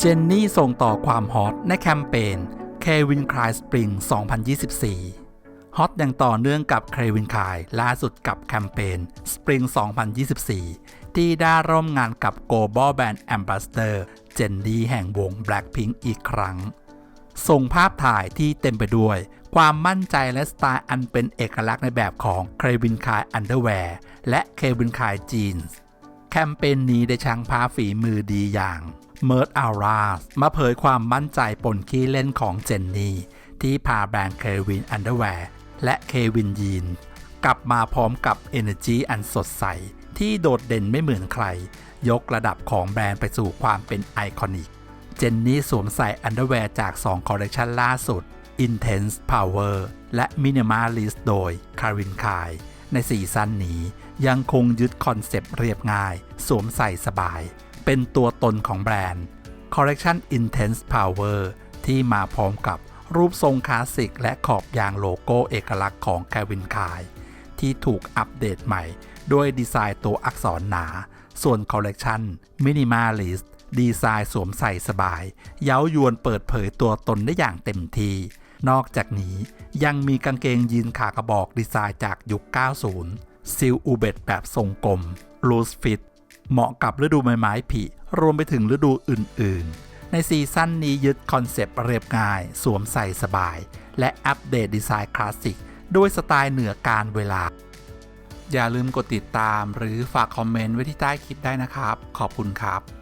เจนนี่ส่งต่อความฮอตในแคมเปญ Kevin Klein Spring 2024 ฮอตอย่างต่อเนื่องกับ Kevin Klein ล่าสุดกับแคมเปญ Spring 2024 ที่ได้ร่วมงานกับ Global Brand Ambassador เจนนี่แห่งวง Blackpink อีกครั้ง ส่งภาพถ่ายที่เต็มไปด้วย ความมั่นใจและสไตล์อันเป็นเอกลักษณ์ในแบบของ Kevin Klein Underwear และ Kevin Klein Jeans แคมเปญนี้ได้ช่างพาฝีมือดีอย่างเมิร์ดอาราสมาเผยความมั่นใจปนขี้เล่นของเจนนี่ ที่พาแบรนด์เควินอันเดอร์แวร์และเควินยีนกลับมาพร้อมกับ Energy อันสดใส ที่โดดเด่นไม่เหมือนใคร ยกระดับของแบรนด์ไปสู่ความเป็นไอคอนิก เจนนี่สวมใส่อันเดอร์แวร์จาก 2 คอลเลกชันล่าสุด Intense Power และ Minimalist โดย Calvin Klein ในซีซั่นนี้ยังคงยึดคอนเซปต์เรียบง่าย สวมใส่สบาย เป็นตัวตนของแบรนด์ Collection Intense Power ที่มาพร้อมกับรูปทรงคลาสสิกและขอบยางโลโก้เอกลักษณ์ของ Calvin Klein ที่ถูกอัปเดตใหม่ ด้วยดีไซน์ตัวอักษรหนา ส่วน Collection Minimalist ดีไซน์สวมใส่สบาย เย้ายวนเปิดเผยตัวตนได้อย่างเต็มที นอกจากนี้ยังมีกางเกงยีนขากระบอกดีไซน์จากยุค 90 ซิลอูเบตแบบทรงกลมลูสฟิตเหมาะกับฤดูใบไม้ผลิรวมไปถึงฤดูอื่น ๆ ในซีซั่นนี้ยึดคอนเซปต์เรียบง่าย สวมใส่สบาย และอัปเดตดีไซน์คลาสสิกด้วยสไตล์เหนือการเวลา อย่าลืมกดติดตามหรือฝากคอมเมนต์ไว้ที่ใต้คลิปได้นะครับ ขอบคุณครับ